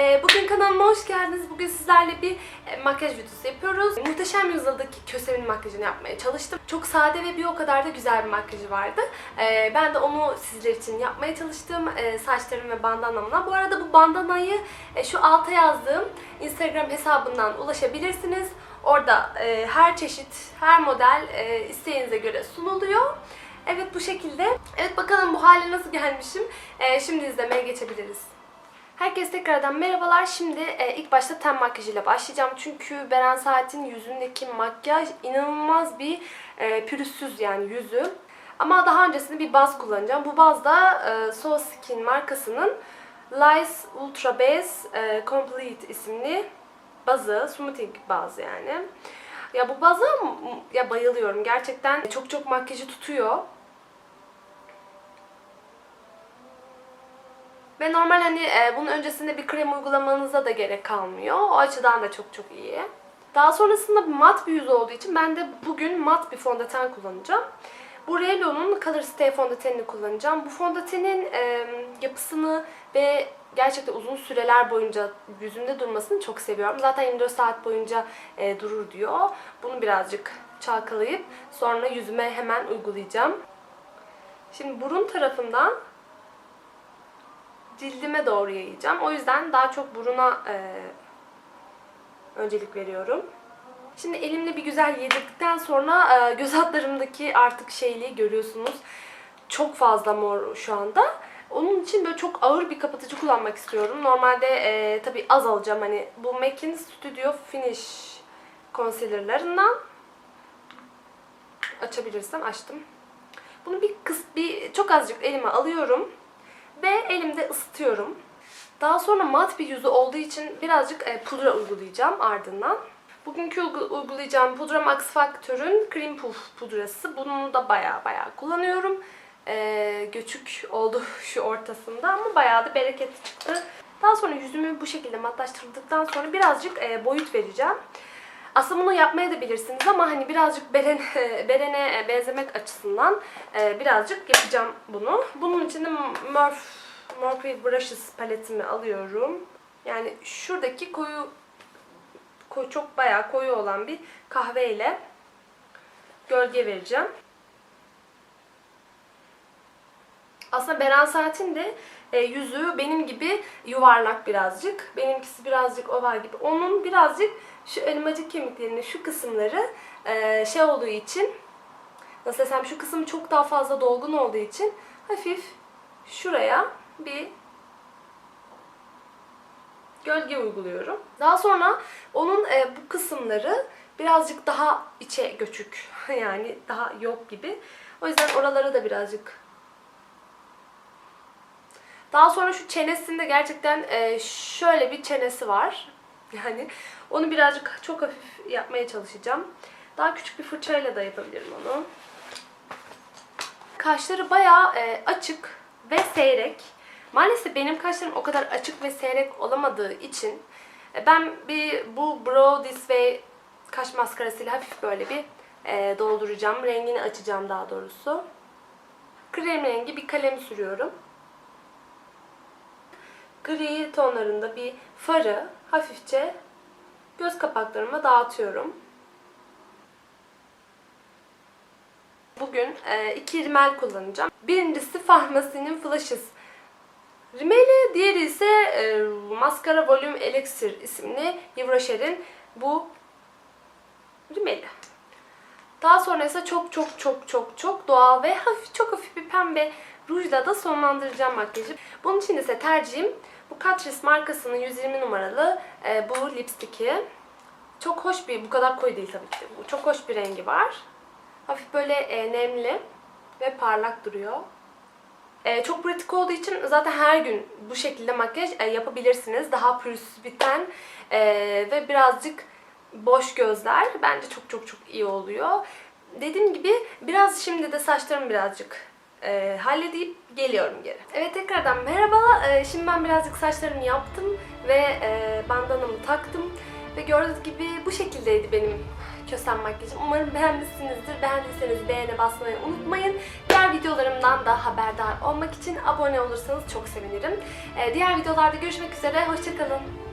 Ee, bugün kanalıma hoş geldiniz. Bugün sizlerle bir e, makyaj videosu yapıyoruz. Muhteşem Yüzyıl'daki Kösem'in makyajını yapmaya çalıştım. Çok sade ve bir o kadar da güzel bir makyajı vardı. Ee, ben de onu sizler için yapmaya çalıştım. Ee, saçlarım ve bandanamla. Bu arada bu bandanayı e, şu alta yazdığım Instagram hesabından ulaşabilirsiniz. Orada e, her çeşit, her model e, isteğinize göre sunuluyor. Evet bu şekilde. Evet bakalım bu hale nasıl gelmişim. Şimdi izlemeye geçebiliriz. Herkese tekrardan merhabalar. Şimdi e, ilk başta ten makyajıyla başlayacağım. Çünkü Beren Saat'in yüzündeki makyaj inanılmaz bir e, pürüzsüz yani yüzü. Ama daha öncesinde bir baz kullanacağım. Bu baz da e, So Skin markasının Lice Ultra Base e, Complete isimli bazı, smoothing bazı yani. Ya bu baza ya bayılıyorum. Gerçekten çok çok makyajı tutuyor. Ve normal hani e, bunun öncesinde bir krem uygulamanıza da gerek kalmıyor. O açıdan da çok çok iyi. Daha sonrasında mat bir yüz olduğu için ben de bugün mat bir fondöten kullanacağım. Bu Rello'nun Color Stay fondötenini kullanacağım. Bu fondötenin e, yapısını ve gerçekten uzun süreler boyunca yüzümde durmasını çok seviyorum. Zaten 24 saat boyunca e, durur diyor. Bunu birazcık çalkalayıp sonra yüzüme hemen uygulayacağım. Şimdi burun tarafından cildime doğru yayacağım. O yüzden daha çok buruna e, öncelik veriyorum. Şimdi elimle bir güzel yedirdikten sonra e, göz altlarımdaki artık şeyliği görüyorsunuz. Çok fazla mor şu anda. Onun için böyle çok ağır bir kapatıcı kullanmak istiyorum. Normalde e, tabii az alacağım. Hani bu MAC'in Studio Finish concealer'larından açabilirsem açtım. Bunu bir kıs bir çok azıcık elime alıyorum ve elimde ısıtıyorum. Daha sonra mat bir yüzü olduğu için birazcık e, pudra uygulayacağım ardından. Bugünkü uygu- uygulayacağım pudra Max Factor'ın Cream Puff pudrası. Bunu da baya baya kullanıyorum. E, göçük oldu şu ortasında ama bayağı da bereketli çıktı. Daha sonra yüzümü bu şekilde matlaştırdıktan sonra birazcık e, boyut vereceğim. Aslında bunu yapmaya da bilirsiniz ama hani birazcık Beren, Beren'e benzemek açısından e, birazcık yapacağım bunu. Bunun için de Morphe, Morphe Brushes paletimi alıyorum. Yani şuradaki koyu, koyu çok bayağı koyu olan bir kahveyle gölge vereceğim. Aslında Beren Saat'in de e, yüzü benim gibi yuvarlak birazcık. Benimkisi birazcık oval gibi. Onun birazcık şu elmacık kemiklerinin şu kısımları e, şey olduğu için nasıl desem şu kısım çok daha fazla dolgun olduğu için hafif şuraya bir gölge uyguluyorum. Daha sonra onun e, bu kısımları birazcık daha içe göçük. yani daha yok gibi. O yüzden oralara da birazcık daha sonra şu çenesinde gerçekten e, şöyle bir çenesi var. Yani onu birazcık çok hafif yapmaya çalışacağım. Daha küçük bir fırçayla da yapabilirim onu. Kaşları bayağı e, açık ve seyrek. Maalesef benim kaşlarım o kadar açık ve seyrek olamadığı için e, ben bir bu Brow This Way kaş maskarasıyla hafif böyle bir e, dolduracağım. Rengini açacağım daha doğrusu. Krem rengi bir kalem sürüyorum gri tonlarında bir farı hafifçe göz kapaklarıma dağıtıyorum. Bugün e, iki rimel kullanacağım. Birincisi Farmasi'nin Flashes rimeli, diğeri ise e, Mascara Volume Elixir isimli Yves Rocher'in bu rimeli. Daha sonra ise çok çok çok çok çok doğal ve hafif çok hafif bir pembe rujla da sonlandıracağım makyajı. Bunun için ise tercihim bu Catrice markasının 120 numaralı e, bu lipsticki. Çok hoş bir, bu kadar koyu değil tabii ki. Bu çok hoş bir rengi var. Hafif böyle e, nemli ve parlak duruyor. E, çok pratik olduğu için zaten her gün bu şekilde makyaj e, yapabilirsiniz. Daha pürüzsüz bir ten e, ve birazcık boş gözler bence çok çok çok iyi oluyor. Dediğim gibi biraz şimdi de saçlarım birazcık e, halledip geliyorum geri. Evet tekrardan merhaba. E, şimdi ben birazcık saçlarımı yaptım ve e, bandanamı taktım. Ve gördüğünüz gibi bu şekildeydi benim kösem makyajım. Umarım beğenmişsinizdir. Beğendiyseniz beğene basmayı unutmayın. Diğer videolarımdan da haberdar olmak için abone olursanız çok sevinirim. Ee, diğer videolarda görüşmek üzere. Hoşçakalın.